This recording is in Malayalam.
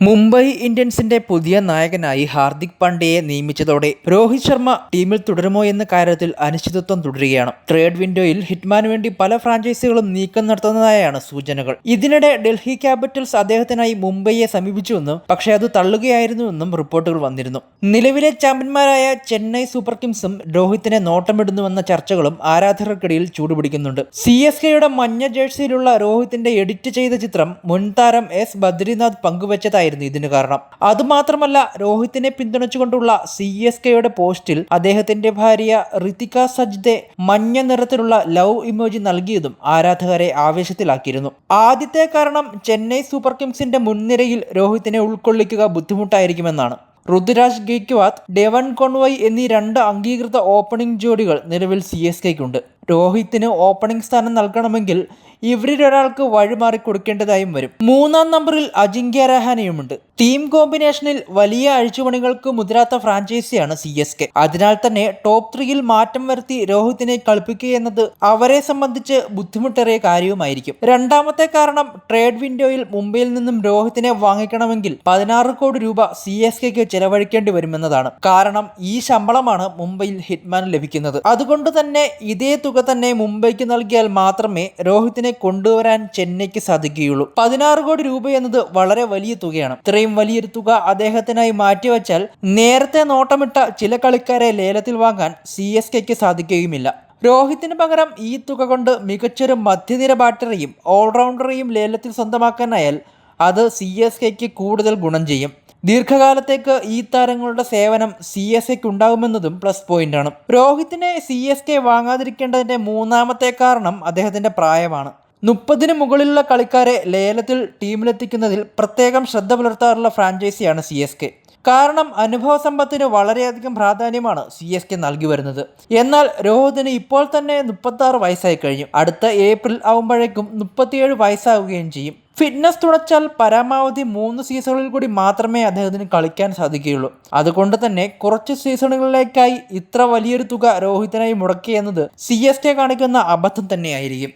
മുംബൈ ഇന്ത്യൻസിന്റെ പുതിയ നായകനായി ഹാർദിക് പാണ്ഡ്യയെ നിയമിച്ചതോടെ രോഹിത് ശർമ്മ ടീമിൽ തുടരുമോ എന്ന കാര്യത്തിൽ അനിശ്ചിതത്വം തുടരുകയാണ്. ട്രേഡ് വിൻഡോയിൽ ഹിറ്റ്മാന് വേണ്ടി പല ഫ്രാഞ്ചൈസികളും നീക്കം നടത്തുന്നതായാണ് സൂചനകൾ. ഇതിനിടെ ഡൽഹി ക്യാപിറ്റൽസ് അദ്ദേഹത്തിനായി മുംബൈയെ സമീപിച്ചുവെന്നും പക്ഷേ അത് തള്ളുകയായിരുന്നുവെന്നും റിപ്പോർട്ടുകൾ വന്നിരുന്നു. നിലവിലെ ചാമ്പ്യന്മാരായ ചെന്നൈ സൂപ്പർ കിങ്സും രോഹിത്തിനെ നോട്ടമിടുന്നുവെന്ന ചർച്ചകളും ആരാധകർക്കിടയിൽ ചൂടുപിടിക്കുന്നുണ്ട്. സി എസ് കെയുടെ മഞ്ഞ ജേഴ്സിയിലുള്ള രോഹിത്തിന്റെ എഡിറ്റ് ചെയ്ത ചിത്രം മുൻതാരം എസ് ബദ്രിനാഥ് പങ്കുവച്ചതായിരുന്നു ഇതിന് കാരണം. അതുമാത്രമല്ല രോഹിത്തിനെ പിന്തുണച്ചുകൊണ്ടുള്ള സി എസ് കെയുടെ പോസ്റ്റിൽ അദ്ദേഹത്തിന്റെ ഭാര്യ ഋതിക സജ്ദെ മഞ്ഞ നിറത്തിലുള്ള ലവ് ഇമോജി നൽകിയതും ആരാധകരെ ആവേശത്തിലാക്കിയിരുന്നു. ആദ്യത്തെ കാരണം ചെന്നൈ സൂപ്പർ കിങ്സിന്റെ മുൻനിരയിൽ രോഹിത്തിനെ ഉൾക്കൊള്ളിക്കുക ബുദ്ധിമുട്ടായിരിക്കുമെന്നാണ്. ഋതുരാജ് ഗെയ്ക്വാത്ത് ഡെവൻ കോൺവോയ് എന്നീ രണ്ട് അംഗീകൃത ഓപ്പണിംഗ് ജോഡികൾ നിലവിൽ സി എസ് കെക്കുണ്ട്. രോഹിത്തിന് ഓപ്പണിംഗ് സ്ഥാനം നൽകണമെങ്കിൽ ഇവരിലൊരാൾക്ക് വഴിമാറി കൊടുക്കേണ്ടതായും വരും. മൂന്നാം നമ്പറിൽ അജിങ്ക്യ രഹാനയുമുണ്ട്. ടീം കോമ്പിനേഷനിൽ വലിയ അഴിച്ചുപണികൾക്ക് മുതിരാത്ത ഫ്രാഞ്ചൈസിയാണ് സി എസ് കെ അതിനാൽ തന്നെ ടോപ്പ് ത്രീയിൽ മാറ്റം വരുത്തി രോഹിത്തിനെ കളിപ്പിക്കുക എന്നത് അവരെ സംബന്ധിച്ച് ബുദ്ധിമുട്ടേറിയ കാര്യവുമായിരിക്കും. രണ്ടാമത്തെ കാരണം ട്രേഡ് വിൻഡോയിൽ മുംബൈയിൽ നിന്നും രോഹിത്തിനെ വാങ്ങിക്കണമെങ്കിൽ പതിനാറ് കോടി രൂപ സി എസ് കെക്ക് ചെലവഴിക്കേണ്ടി വരുമെന്നതാണ്. കാരണം ഈ ശമ്പളമാണ് മുംബൈയിൽ ഹിറ്റ്മാൻ ലഭിക്കുന്നത്. അതുകൊണ്ട് തന്നെ ഇതേ തുക തന്നെ മുംബൈക്ക് നൽകിയാൽ മാത്രമേ രോഹിത്തിനെ കൊണ്ടുവരാൻ ചെന്നൈക്ക് സാധിക്കുകയുള്ളൂ. പതിനാറ് കോടി രൂപ എന്നത് വളരെ വലിയ തുകയാണ്. ഇത്രയും വലിയൊരു തുക അദ്ദേഹത്തിനായി മാറ്റിവെച്ചാൽ നേരത്തെ നോട്ടമിട്ട ചില കളിക്കാരെ ലേലത്തിൽ വാങ്ങാൻ സി എസ് കെക്ക് സാധിക്കുകയുമില്ല. രോഹിത്തിന് പകരം ഈ തുക കൊണ്ട് മികച്ചൊരു മധ്യനിര ബാറ്ററിയും ഓൾറൗണ്ടറെയും ലേലത്തിൽ സ്വന്തമാക്കാനായാൽ അത് സി എസ് കെക്ക് കൂടുതൽ ഗുണം ചെയ്യും. ദീർഘകാലത്തേക്ക് ഈ താരങ്ങളുടെ സേവനം സി എസ് എക്ക് ഉണ്ടാകുമെന്നതും പ്ലസ് പോയിന്റാണ് രോഹിത്തിനെ സി എസ് കെ വാങ്ങാതിരിക്കേണ്ടതിന്റെ മൂന്നാമത്തെ കാരണം അദ്ദേഹത്തിന്റെ പ്രായമാണ്. മുപ്പതിന് മുകളിലുള്ള കളിക്കാരെ ലേലത്തിൽ ടീമിലെത്തിക്കുന്നതിൽ പ്രത്യേകം ശ്രദ്ധ പുലർത്താറുള്ള ഫ്രാഞ്ചൈസിയാണ് സി എസ് കെ കാരണം അനുഭവ സമ്പത്തിന് വളരെയധികം പ്രാധാന്യമാണ് സി എസ് കെ നൽകി വരുന്നത്. എന്നാൽ രോഹിതിന് ഇപ്പോൾ തന്നെ മുപ്പത്തി ആറ് വയസ്സായി കഴിഞ്ഞു. അടുത്ത ഏപ്രിൽ ആവുമ്പോഴേക്കും മുപ്പത്തിയേഴ് വയസ്സാവുകയും ചെയ്യും. ഫിറ്റ്നസ് തുടച്ചാൽ പരമാവധി മൂന്ന് സീസണുകളിൽ കൂടി മാത്രമേ അദ്ദേഹത്തിന് കളിക്കാൻ സാധിക്കുകയുള്ളൂ. അതുകൊണ്ട് തന്നെ കുറച്ച് സീസണുകളിലേക്കായി ഇത്ര വലിയൊരു തുക രോഹിത്തിനായി മുടക്കിയെന്നത് സി എസ് കെ കാണിക്കുന്ന അബദ്ധം തന്നെയായിരിക്കും.